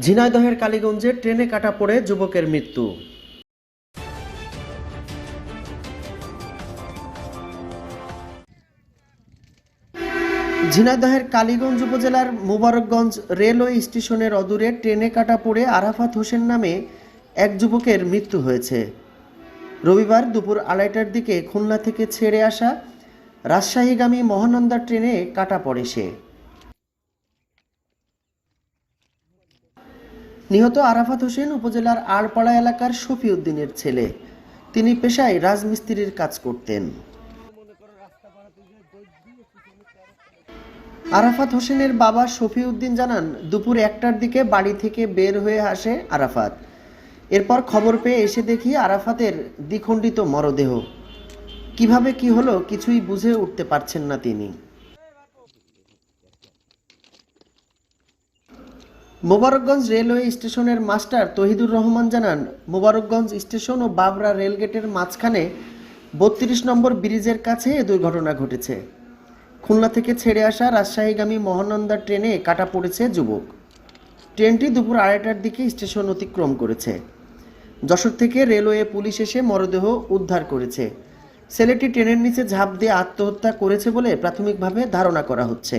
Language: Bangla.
ঝিনাইদহের কালীগঞ্জে ট্রেনে কাটা পড়ে যুবকের মৃত্যু। ঝিনাইদহের কালীগঞ্জ উপজেলার মুবারকগঞ্জ রেলওয়ে স্টেশনের অদূরে ট্রেনে কাটা পড়ে আরাফাত হোসেন নামে এক যুবকের মৃত্যু হয়েছে। রবিবার দুপুর আড়াইটার দিকে খুলনা থেকে ছেড়ে আসা রাজশাহীগামী মহানন্দা ট্রেনে কাটা পড়ে সে। নিহত আরাফাত হোসেন উপজেলার আড়পাড়া এলাকার শফিউদ্দিনের ছেলে। তিনি পেশায় রাজমিস্ত্রির কাজ করতেন। আরাফাত হোসেনের বাবা শফিউদ্দিন জানান, দুপুর একটার দিকে বাড়ি থেকে বের হয়ে আসে আরাফাত। এরপর খবর পেয়ে এসে দেখি আরাফাতের দ্বিখণ্ডিত মরদেহ। কীভাবে কি হলো কিছুই বুঝে উঠতে পারছেন না তিনি। মোবারকগঞ্জ রেলওয়ে স্টেশনের মাস্টার তহিদুর রহমান জানান, মোবারকগঞ্জ স্টেশন ও বাবরা রেলগেটের মাঝখানে বত্রিশ নম্বর ব্রিজের কাছে এ দুর্ঘটনা ঘটেছে। খুলনা থেকে ছেড়ে আসা রাজশাহীগামী মহানন্দা ট্রেনে কাটা পড়েছে যুবক। ট্রেনটি দুপুর আড়াইটার দিকে স্টেশন অতিক্রম করেছে। যশোর থেকে রেলওয়ে পুলিশ এসে মরদেহ উদ্ধার করেছে। ছেলেটি ট্রেনের নিচে ঝাঁপ দিয়ে আত্মহত্যা করেছে বলে প্রাথমিকভাবে ধারণা করা হচ্ছে।